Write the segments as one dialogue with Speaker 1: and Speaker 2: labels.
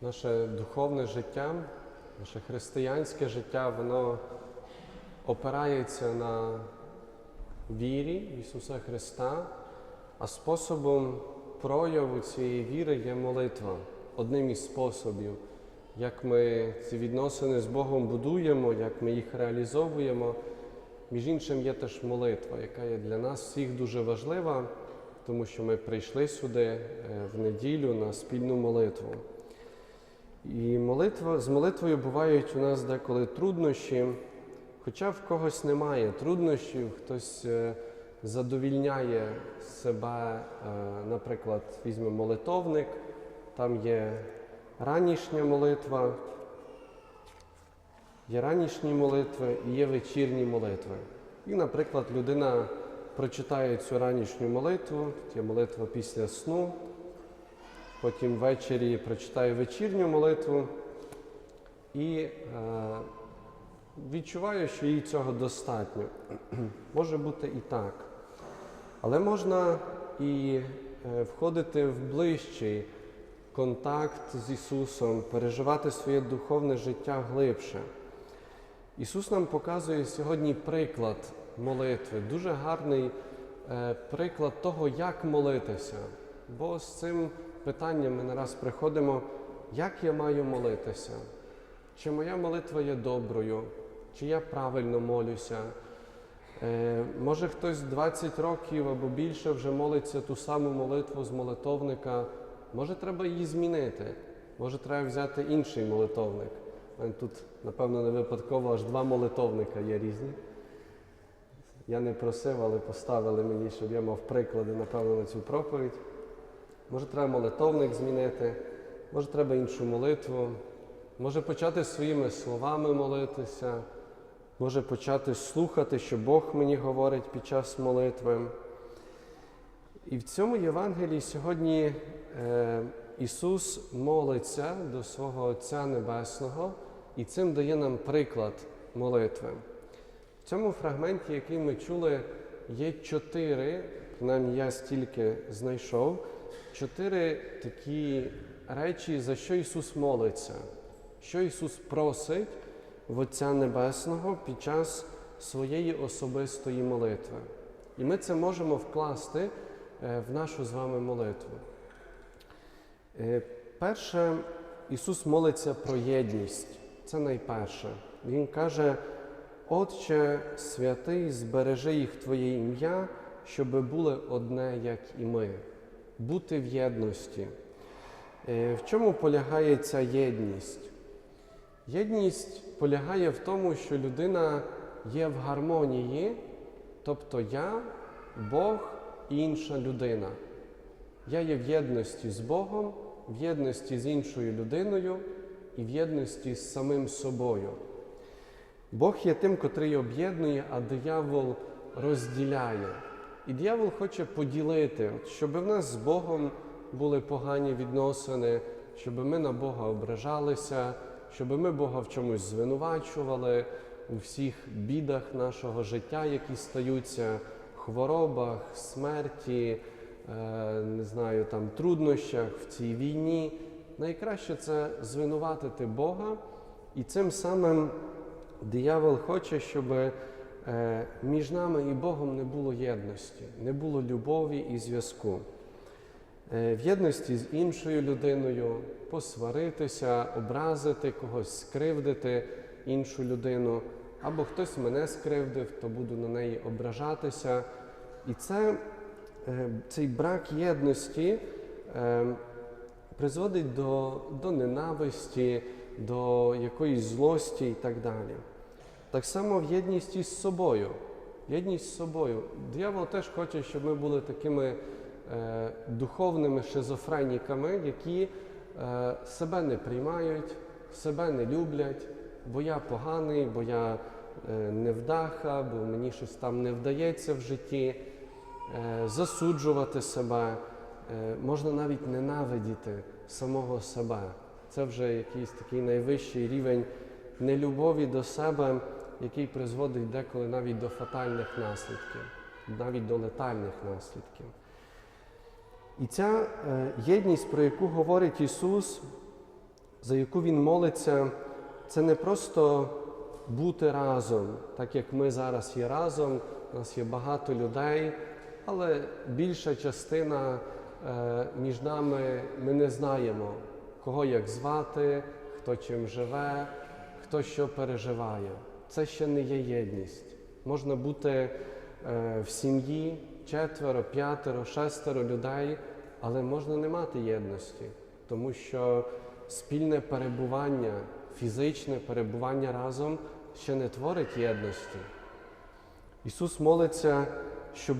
Speaker 1: Наше духовне життя, наше християнське життя, воно опирається на вірі Ісуса Христа, а способом прояву цієї віри є молитва. Одним із способів, як ми ці відносини з Богом будуємо, як ми їх реалізовуємо. Між іншим є теж молитва, яка є для нас всіх дуже важлива, тому що ми прийшли сюди е, в неділю на спільну молитву. Молитва, з молитвою бувають у нас деколи труднощі, хоча в когось немає труднощів, хтось е, задовільняє себе, е, наприклад, візьме молитовник, там є ранішня молитва, є ранішні молитви і є вечірні молитви. І, наприклад, людина прочитає цю ранішню молитву, є молитва після сну, потім ввечері прочитає вечірню молитву і е, відчуває, що їй цього достатньо. Може бути і так. Але можна і е, входити в ближчий контакт з Ісусом, переживати своє духовне життя глибше. Ісус нам показує сьогодні приклад молитви, дуже гарний е, приклад того, як молитися. Бо з цим питанням ми не раз приходимо, як я маю молитися? Чи моя молитва є доброю, чи я правильно молюся? Е, може хтось 20 років або більше вже молиться ту саму молитву з молитовника. Може, треба її змінити, може, треба взяти інший молитовник. Тут, напевно, не випадково аж два молитовника є різні. Я не просив, але поставили мені, щоб я мав приклади, напевно, на цю проповідь. Може, треба молитовник змінити, може, треба іншу молитву, може почати своїми словами молитися, може почати слухати, що Бог мені говорить під час молитви. І в цьому Євангелії сьогодні е, Ісус молиться до свого Отця Небесного і цим дає нам приклад молитви. В цьому фрагменті, який ми чули, є чотири, принаймні я стільки знайшов, чотири такі речі, за що Ісус молиться, що Ісус просить в Отця Небесного під час своєї особистої молитви. І ми це можемо вкласти е, в нашу з вами молитву. Е, Перше, Ісус молиться про єдність. Це найперше. Він каже, Отче святий, збережи їх Твоє ім'я, щоб були одне, як і ми, бути в єдності. Е, В чому полягає ця єдність? Єдність полягає в тому, що людина є в гармонії, тобто я, Бог і інша людина. Я є в єдності з Богом, в єдності з іншою людиною і в єдності з самим собою. Бог є тим, котрий об'єднує, а диявол розділяє. І диявол хоче поділити, щоб в нас з Богом були погані відносини, щоб ми на Бога ображалися, щоб ми Бога в чомусь звинувачували у всіх бідах нашого життя, які стаються, хворобах, смерті, е, не знаю, там труднощах в цій війні. Найкраще це звинуватити Бога і цим самим диявол хоче, щоб е, між нами і Богом не було єдності, не було любові і зв'язку. Е, В єдності з іншою людиною посваритися, образити когось, скривдити іншу людину, або хтось мене скривдив, то буду на неї ображатися. І це, е, цей брак єдності е, призводить до, до ненависті, до якоїсь злості і так далі. Так само в єдності з собою. Єдність з собою. Диявол теж хоче, щоб ми були такими духовними шизофреніками, які е, себе не приймають, себе не люблять, бо я поганий, бо я е, невдаха, бо мені щось там не вдається в житті, е, засуджувати себе, е, можна навіть ненавидіти самого себе. Це вже якийсь такий найвищий рівень нелюбові до себе, який призводить деколи навіть до фатальних наслідків, навіть до летальних наслідків. І ця е, єдність, про яку говорить Ісус, за яку він молиться, це не просто бути разом, так як ми зараз є разом, у нас є багато людей, але більша частина е, між нами ми не знаємо, кого як звати, хто чим живе, хто що переживає. Це ще не є єдність. Можна бути е, в сім'ї четверо, п'ятеро, шестеро людей, але можна не мати єдності, тому що спільне перебування, фізичне перебування разом ще не творить єдності. Ісус молиться, щоб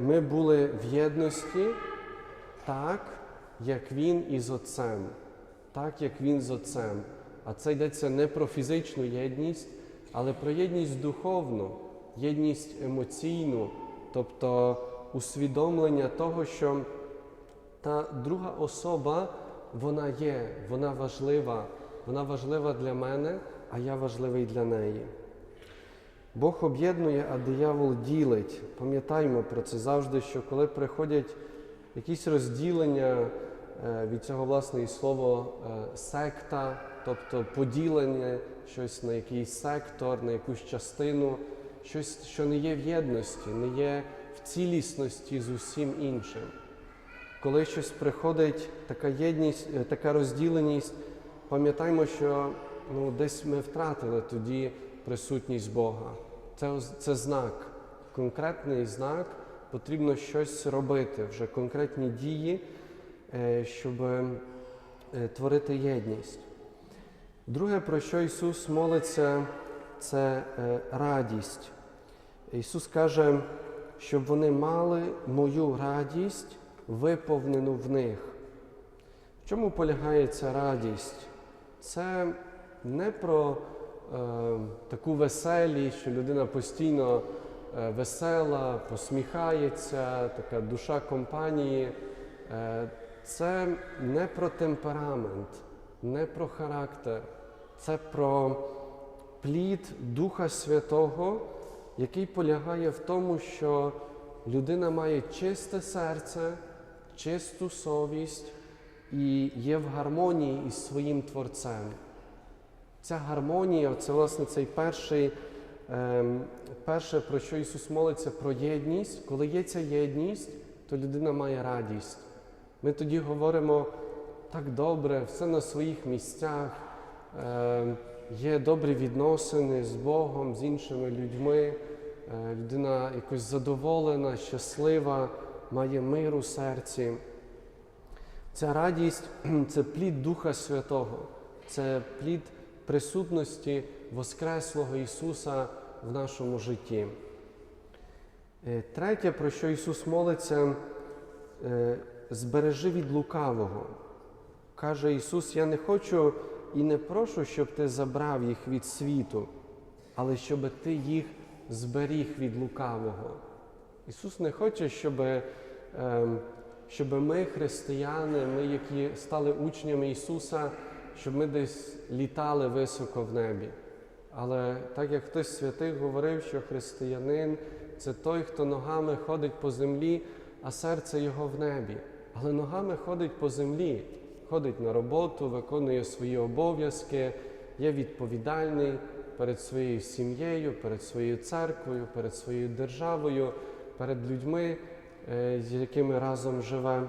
Speaker 1: ми були в єдності так, як Він із Отцем, так як Він з Отцем. А це йдеться не про фізичну єдність, але про єдність духовну, єдність емоційну, тобто усвідомлення того, що та друга особа, вона є, вона важлива, вона важлива для мене, а я важливий для неї. Бог об'єднує, а диявол ділить. Пам'ятаймо про це завжди, що коли приходять якісь розділення е, від цього власне і слово е, секта, тобто поділення щось на якийсь сектор, на якусь частину, щось, що не є в єдності, не є в цілісності з усім іншим. Коли щось приходить, така єдність, е, така розділеність, пам'ятаймо, що ну, десь ми втратили тоді присутність Бога. Це, це знак, конкретний знак, потрібно щось робити, вже конкретні дії, е, щоб е, творити єдність. Друге, про що Ісус молиться, це радість. Ісус каже, щоб вони мали мою радість, виповнену в них. В чому полягає ця радість? Це не про е, таку веселість, що людина постійно е, весела, посміхається, така душа компанії. Е, це не про темперамент, не про характер, це про плід Духа Святого, який полягає в тому, що людина має чисте серце, чисту совість і є в гармонії із своїм Творцем. Ця гармонія, це власне цей перший, ем, перше, про що Ісус молиться, про єдність. Коли є ця єдність, то людина має радість. Ми тоді говоримо так добре, все на своїх місцях, ем, є добрі відносини з Богом, з іншими людьми. Е, людина якось задоволена, щаслива, має мир у серці. Ця радість це плід Духа Святого, це плід присутності Воскреслого Ісуса в нашому житті. Е, Третє, про що Ісус молиться, е, збережи від лукавого. Каже Ісус: Я не хочу і не прошу, щоб ти забрав їх від світу, але щоб ти їх зберіг від лукавого. Ісус не хоче, щоб, ем, щоб ми, християни, ми, які стали учнями Ісуса, щоб ми десь літали високо в небі. Але так як хтось з святих говорив, що християнин це той, хто ногами ходить по землі, а серце його в небі. Але ногами ходить по землі, ходить на роботу, виконує свої обов'язки, є відповідальний перед своєю сім'єю, перед своєю церквою, перед своєю державою, перед людьми, е, з якими разом живе.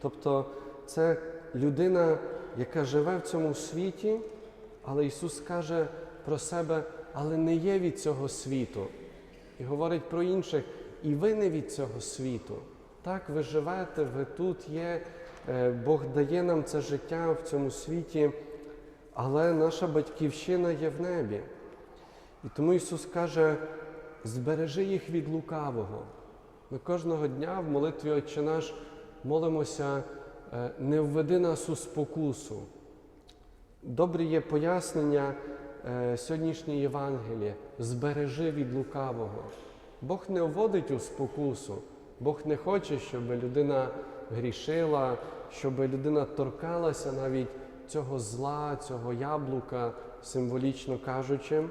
Speaker 1: Тобто це людина, яка живе в цьому світі, але Ісус каже про себе, але не є від цього світу. І говорить про інших, і ви не від цього світу. Так, ви живете, ви тут є, е, Бог дає нам це життя в цьому світі, але наша батьківщина є в небі. І тому Ісус каже: збережи їх від лукавого. Ми кожного дня в молитві Отче наш молимося, е, не введи нас у спокусу. Добрі є пояснення е, сьогоднішньої Євангелії. Збережи від лукавого. Бог не вводить у спокусу. Бог не хоче, щоб людина грішила, щоб людина торкалася навіть цього зла, цього яблука, символічно кажучи.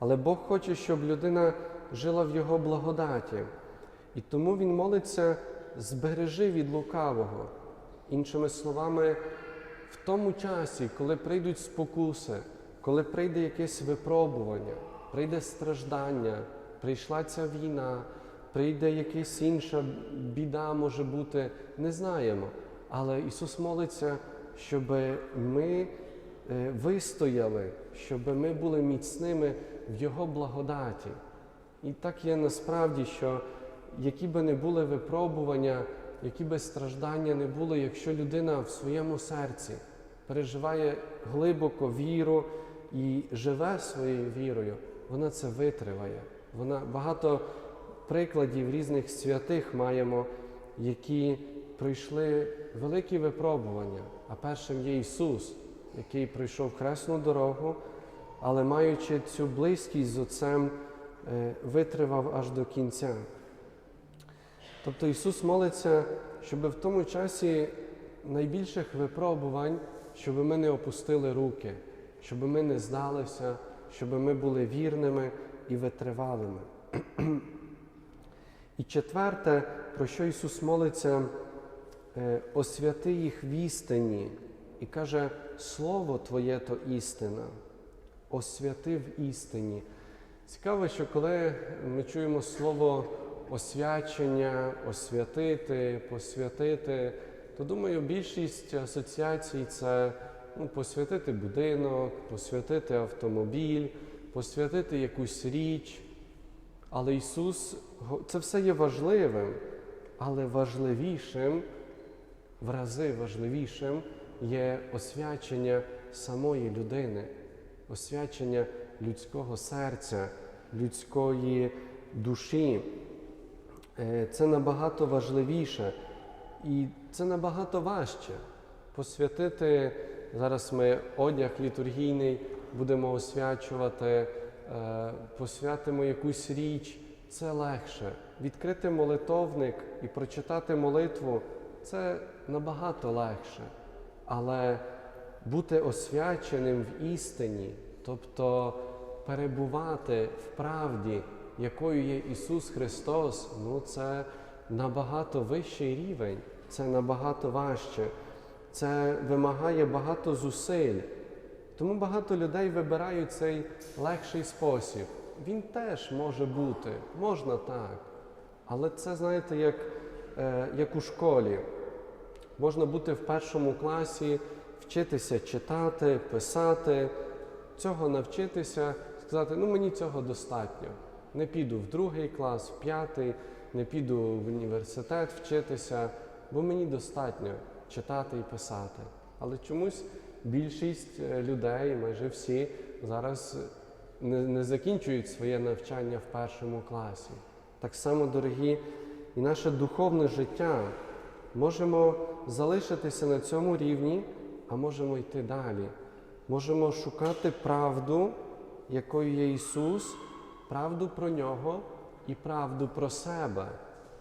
Speaker 1: Але Бог хоче, щоб людина жила в Його благодаті. І тому Він молиться, збережи від лукавого. Іншими словами, в тому часі, коли прийдуть спокуси, коли прийде якесь випробування, прийде страждання, прийшла ця війна, прийде якась інша біда, може бути, не знаємо. Але Ісус молиться, щоб ми е, вистояли, щоб ми були міцними в Його благодаті. І так є насправді, що які би не були випробування, які би страждання не були, якщо людина в своєму серці переживає глибоко віру і живе своєю вірою, вона це витриває. Вона багато прикладів різних святих маємо, які пройшли великі випробування. А першим є Ісус, який пройшов хресну дорогу, але маючи цю близькість з Отцем, е, витривав аж до кінця. Тобто Ісус молиться, щоб в тому часі найбільших випробувань, щоб ми не опустили руки, щоб ми не здалися, щоб ми були вірними і витривалими. І четверте, про що Ісус молиться, е, освяти їх в істині і каже, Слово Твоє то істина, освяти в істині. Цікаво, що коли ми чуємо слово освячення, освятити, посвятити, то думаю, більшість асоціацій це ну, посвятити будинок, посвятити автомобіль, посвятити якусь річ. Але Ісус, це все є важливим, але важливішим, в рази важливішим є освячення самої людини, освячення людського серця, людської душі. Е, Це набагато важливіше і це набагато важче. Посвятити, зараз ми одяг літургійний будемо освячувати, е, посвятимо якусь річ, це легше. Відкрити молитовник і прочитати молитву це набагато легше. Але бути освяченим в істині, тобто перебувати в правді, якою є Ісус Христос, ну це набагато вищий рівень, це набагато важче, це вимагає багато зусиль. Тому багато людей вибирають цей легший спосіб. Він теж може бути, можна так. Але це, знаєте, як, е, як у школі. Можна бути в першому класі, вчитися читати, писати, цього навчитися, сказати, ну мені цього достатньо. Не піду в другий клас, в п'ятий, не піду в університет вчитися, бо мені достатньо читати і писати. Але чомусь більшість е, людей, майже всі, зараз не, не закінчують своє навчання в першому класі. Так само, дорогі, і наше духовне життя можемо залишитися на цьому рівні, а можемо йти далі. Можемо шукати правду, якою є Ісус, правду про нього і правду про себе.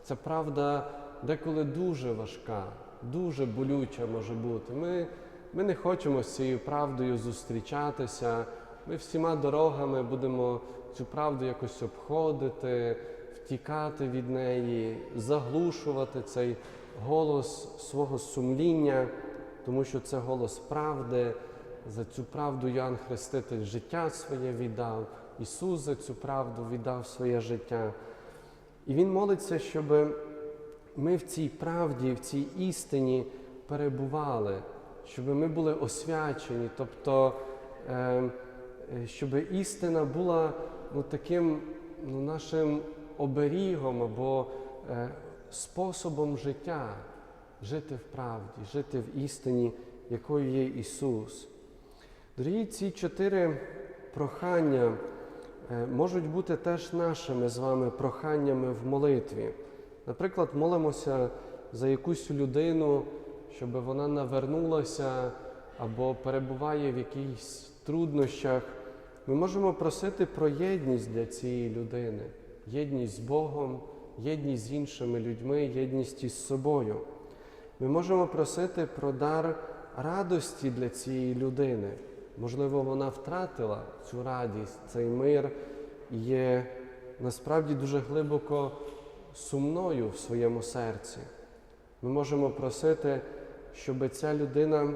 Speaker 1: Ця правда деколи дуже важка, дуже болюча може бути. Ми, ми не хочемо з цією правдою зустрічатися. Ми всіма дорогами будемо цю правду якось обходити, втікати від неї, заглушувати цей голос свого сумління, тому що це голос правди. За цю правду Йоанн Хреститель життя своє віддав, Ісус за цю правду віддав своє життя. І Він молиться, щоб ми в цій правді, в цій істині перебували, щоб ми були освячені, тобто, е, е, щоб істина була ну, таким ну, нашим оберігом або е, способом життя, жити в правді, жити в істині, якою є Ісус. Дорогі, ці чотири прохання е, можуть бути теж нашими з вами проханнями в молитві. Наприклад, молимося за якусь людину, щоб вона навернулася або перебуває в якихось труднощах. Ми можемо просити про єдність для цієї людини, єдність з Богом, єдність з іншими людьми, єдність із собою. Ми можемо просити про дар радості для цієї людини. Можливо, вона втратила цю радість, цей мир є насправді дуже глибоко сумною в своєму серці. Ми можемо просити, щоб ця людина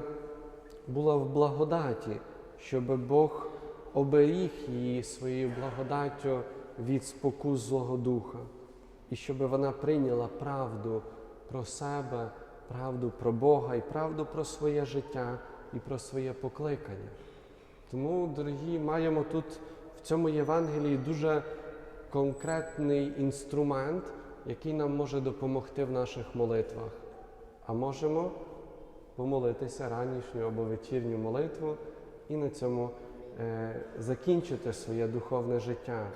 Speaker 1: була в благодаті, щоб Бог оберіг її своєю благодаттю від спокус Злого Духа, і щоб вона прийняла правду про себе, правду про Бога і правду про своє життя і про своє покликання. Тому, дорогі, маємо тут в цьому Євангелії дуже конкретний інструмент, який нам може допомогти в наших молитвах. А можемо помолитися ранішню або вечірню молитву і на цьому е, закінчити своє духовне життя.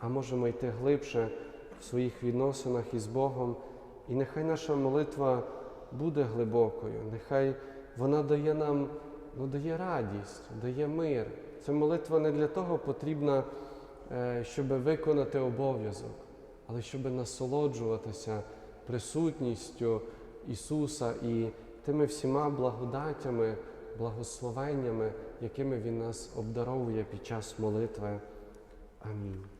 Speaker 1: А можемо йти глибше в своїх відносинах із Богом. І нехай наша молитва буде глибокою, нехай вона дає нам ну, дає радість, дає мир. Ця молитва не для того потрібна, е, щоб виконати обов'язок, але щоб насолоджуватися присутністю Ісуса і тими всіма благодатями, благословеннями, якими Він нас обдаровує під час молитви. Амінь.